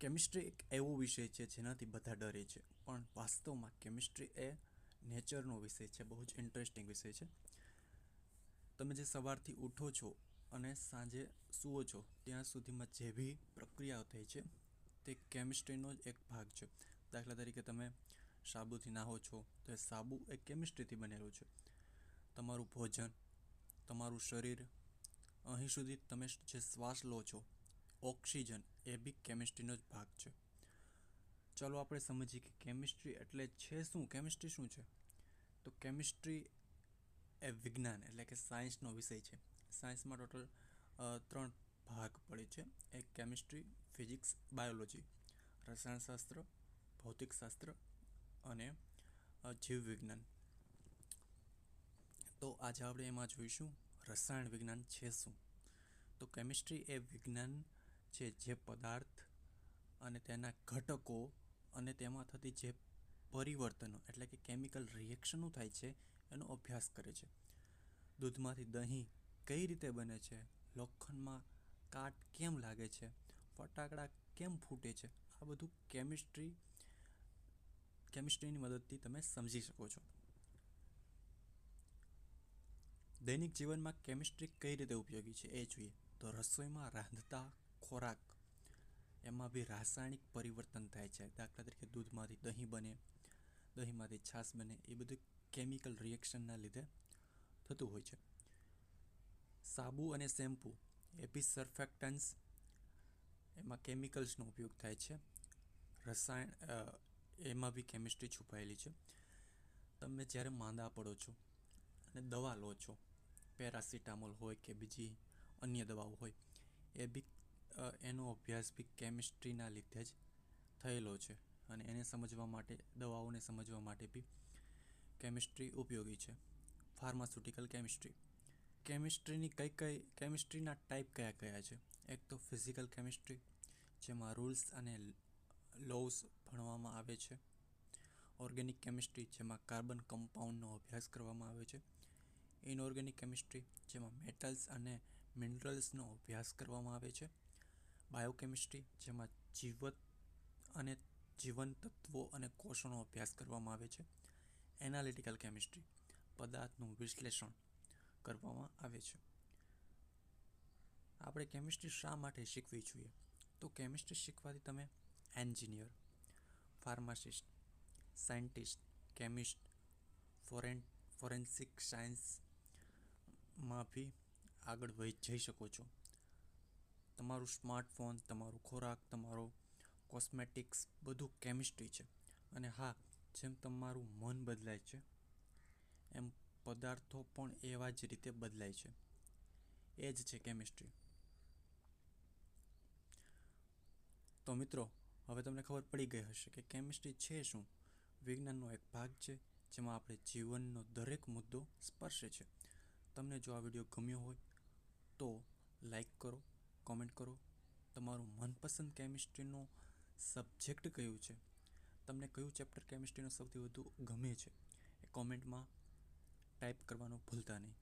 Chemistry એક એવો વિષય છે જેનાથી બધા ડરે છે. પણ વાસ્તવમાં કેમિસ્ટ્રી એ નેચરનો વિષય છે, બહુ જ ઇન્ટરેસ્ટિંગ વિષય છે. તમે જે સવારથી ઉઠો છો અને સાંજે સૂઓ છો, ત્યાં સુધીમાં જે બી પ્રક્રિયાઓ થઈ છે, તે કેમિસ્ટ્રીનો જ એક ભાગ છે. દાખલા તરીકે તમે સાબુથી નાહો છો, તો એ સાબુ એ કેમિસ્ટ્રીથી બનેલું છે. તમારું ભોજન, તમારું શરીર, અહીં સુધી તમે જે શ્વાસ લો છો ઓક્સિજન એ બી કેમિસ્ટ્રીનો જ ભાગ છે. ચાલો આપણે સમજીએ કે કેમિસ્ટ્રી એટલે છે શું? કેમિસ્ટ્રી શું છે? તો કેમિસ્ટ્રી એ વિજ્ઞાન એટલે કે સાયન્સનો વિષય છે. સાયન્સમાં ટોટલ ત્રણ ભાગ પડે છે. એક કેમિસ્ટ્રી, ફિઝિક્સ, બાયોલોજી, રસાયણશાસ્ત્ર, ભૌતિકશાસ્ત્ર અને જીવ વિજ્ઞાન તો આજે આપણે એમાં જોઈશું રસાયણ વિજ્ઞાન છે શું? તો કેમિસ્ટ્રી એ વિજ્ઞાન છે જે પદાર્થ અને તેના ઘટકો અને તેમાં થતી જે પરિવર્તનો, એટલે કે કેમિકલ રિએક્શનો થાય છે, એનો અભ્યાસ કરે છે. દૂધમાંથી દહીં કઈ રીતે બને છે? લોખંડમાં કાટ કેમ લાગે છે? ફટાકડા કેમ ફૂટે છે? આ બધું કેમિસ્ટ્રી કેમિસ્ટ્રીની મદદથી તમે સમજી શકો છો. દૈનિક જીવનમાં કેમિસ્ટ્રી કઈ રીતે ઉપયોગી છે? એ જોઈએ. તો રસોઈમાં રાંધતા ખોરાક, એમાં બી રાસાયણિક પરિવર્તન થાય છે. દાખલા તરીકે દૂધમાંથી દહીં બને, દહીંમાંથી છાશ બને, એ બધું કેમિકલ રિએક્શનના લીધે થતું હોય છે. સાબુ અને શેમ્પૂ, એ બી સર્ફેક્ટન્સ એમાં કેમિકલ્સનો ઉપયોગ થાય છે. રસાયણ એમાં બી કેમિસ્ટ્રી છુપાયેલી છે. તમે જ્યારે માંદા પડો છો અને દવા લો છો, પેરાસિટામોલ હોય કે બીજી અન્ય દવાઓ હોય, એ બી એનો અભ્યાસ બી કેમિસ્ટ્રીના લીધે જ થયેલો છે અને એને સમજવા માટે, દવાઓને સમજવા માટે બી કેમિસ્ટ્રી ઉપયોગી છે. ફાર્માસ્યુટિકલ કેમિસ્ટ્રી કેમિસ્ટ્રીની કઈ કઈ કેમિસ્ટ્રીના ટાઈપ કયા કયા છે? એક તો ફિઝિકલ કેમિસ્ટ્રી જેમાં રૂલ્સ અને લોસ ભણવામાં આવે છે. ઓર્ગેનિક કેમિસ્ટ્રી જેમાં કાર્બન કમ્પાઉન્ડનો અભ્યાસ કરવામાં આવે છે. ઇનઓર્ગેનિક કેમિસ્ટ્રી જેમાં મેટલ્સ અને મિનરલ્સનો અભ્યાસ કરવામાં આવે છે. બાયોકેમિસ્ટ્રી, જેમાં જીવત અને જીવન તત્વો અને કોષોનો અભ્યાસ કરવામાં આવે છે. એનાલિટિકલ કેમિસ્ટ્રી, પદાર્થનું વિશ્લેષણ કરવામાં આવે છે. આપણે કેમિસ્ટ્રી શા માટે શીખવી જોઈએ? તો કેમિસ્ટ્રી શીખવાથી તમે engineer, pharmacist, scientist, chemist, foreign, forensic સાયન્સમાં બી આગળ વહી જઈ શકો છો. તમારું સ્માર્ટફોન, તમારું ખોરાક, તમારો કોસ્મેટિક્સ, બધું કેમિસ્ટ્રી છે. અને હા, જેમ તમારું મન બદલાય છે, એમ પદાર્થો પણ એવા જ રીતે બદલાય છે. એ જ છે કેમિસ્ટ્રી. તો મિત્રો, હવે તમને ખબર પડી ગઈ હશે કે કેમિસ્ટ્રી છે શું? વિજ્ઞાનનો એક ભાગ છે, જેમાં આપણે જીવનનો દરેક મુદ્દો સ્પર્શે છે. તમને જો આ વીડિયો ગમ્યો હોય, તો લાઈક કરો કોમેન્ટ કરો. તમારું મનપસંદ કેમિસ્ટ્રીનો સબ્જેક્ટ કયું છે? તમને કયું ચેપ્ટર કેમિસ્ટ્રીનો સૌથી વધુ ગમે છે? એ કોમેન્ટમાં ટાઈપ કરવાનું ભૂલતા નહીં.